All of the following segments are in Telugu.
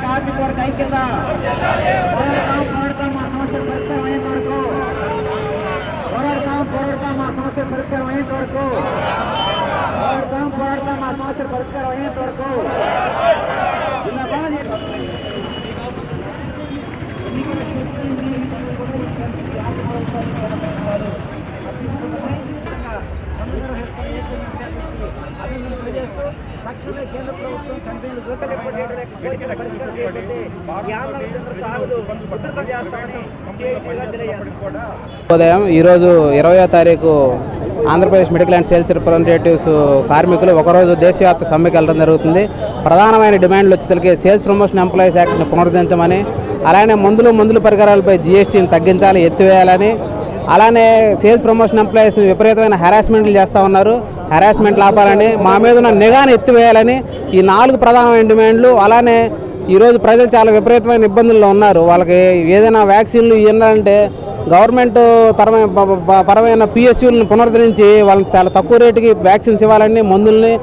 కార్మిక వర్గ ఐక్యత పోరాడతాం పోరాడతాం మా సమస్యలు పరిష్కారం అయ్యేంత వరకు పోరాడతాం పోరాడతాం మా సమస్యలు పరిష్కారం అయ్యేంత వరకు పోరాడతాం పోరాడతాం మా సమస్యలు పరిష్కారం అయ్యేంత వరకు జిందాబాద్ తక్షణమే కేంద్ర ప్రభుత్వం కంపెనీలు ఉదయం ఈరోజు ఇరవయో తారీఖు Andhra Pradesh medical and sales representatives కార్మికులు ఒకరోజు దేశవ్యాప్త సమ్మెకి వెళ్ళడం జరుగుతుంది. ప్రధానమైన డిమాండ్లు వచ్చేసరికి సేల్స్ ప్రమోషన్ ఎంప్లాయీస్ యాక్ట్ని పునరుద్ధరించమని అలానే మందులు మందుల పరికరాలపై జీఎస్టీని తగ్గించాలి ఎత్తివేయాలని అలానే సేల్స్ ప్రమోషన్ ఎంప్లాయీస్ విపరీతమైన హెరాస్మెంట్లు చేస్తూ ఉన్నారు. హెరాస్మెంట్లు ఆపాలని మా మీద ఉన్న నిఘాను ఎత్తివేయాలని ఈ నాలుగు ప్రధానమైన డిమాండ్లు అలానే ఈరోజు ప్రజలు చాలా విపరీతమైన ఇబ్బందుల్లో ఉన్నారు. వాళ్ళకి ఏదైనా వ్యాక్సిన్లు ఇవ్వాలంటే గవర్నమెంట్ తరమైన పరమైన పిఎస్యూలను పునరుద్ధరించి వాళ్ళకి చాలా తక్కువ రేటుకి వ్యాక్సిన్స్ ఇవ్వాలని మందుల్ని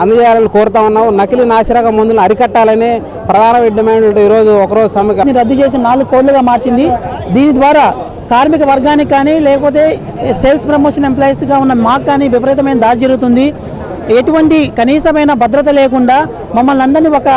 అందజేయాలని కోరుతా ఉన్నాం నకిలీ నాసిరక మందులను అరికట్టాలని ప్రధాన డిమాండ్ ఈరోజు ఒకరోజు సమ్మె రద్దు చేసి నాలుగు కోళ్ళుగా మార్చింది. దీని ద్వారా కార్మిక వర్గానికి కానీ లేకపోతే సేల్స్ ప్రమోషన్ ఎంప్లాయీస్గా ఉన్న మాకు కానీ విపరీతమైన దారి జరుగుతుంది. ఎటువంటి కనీసమైన భద్రత లేకుండా మమ్మల్ని అందరినీ ఒక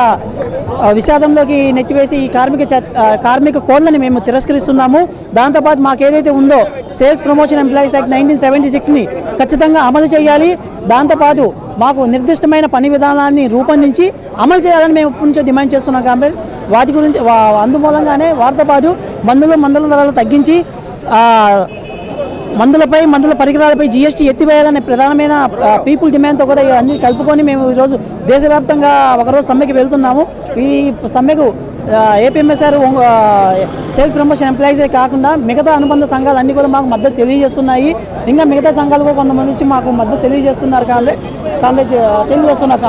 విషాదంలోకి నెట్టివేసి ఈ కార్మిక చ- కార్మిక కోడ్లని మేము తిరస్కరిస్తున్నాము. దాంతోపాటు మాకు ఏదైతే ఉందో sales promotion employees act nineteen seventy సిక్స్ని ఖచ్చితంగా అమలు చేయాలి. దాంతోపాటు మాకు నిర్దిష్టమైన పని విధానాన్ని రూపొందించి అమలు చేయాలని మేము ఇప్పటి నుంచో డిమాండ్ చేస్తున్నాం కాబట్టి వాటి గురించి అందుమూలంగానే వారితో పాటు మందులు మందుల ధరలు తగ్గించి మందులపై మందుల పరికరాలపై జీఎస్టీ ఎత్తివేయాలనే ప్రధానమైన పీపుల్ డిమాండ్తో కూడా అన్ని కలుపుకొని మేము ఈరోజు దేశవ్యాప్తంగా ఒకరోజు సమ్మెకి వెళ్తున్నాము. ఈ సమ్మెకు ఏపీఎంఎస్ఆర్ సేల్స్ ప్రమోషన్ ఎంప్లాయీసే కాకుండా మిగతా అనుబంధ సంఘాలు అన్నీ కూడా మాకు మద్దతు తెలియజేస్తున్నాయి. ఇంకా మిగతా సంఘాలు కూడా కొంతమంది వచ్చి మాకు మద్దతు తెలియజేస్తున్నారు. కాంగ్రెస్ కాంగ్రెస్ తెలియజేస్తున్నారు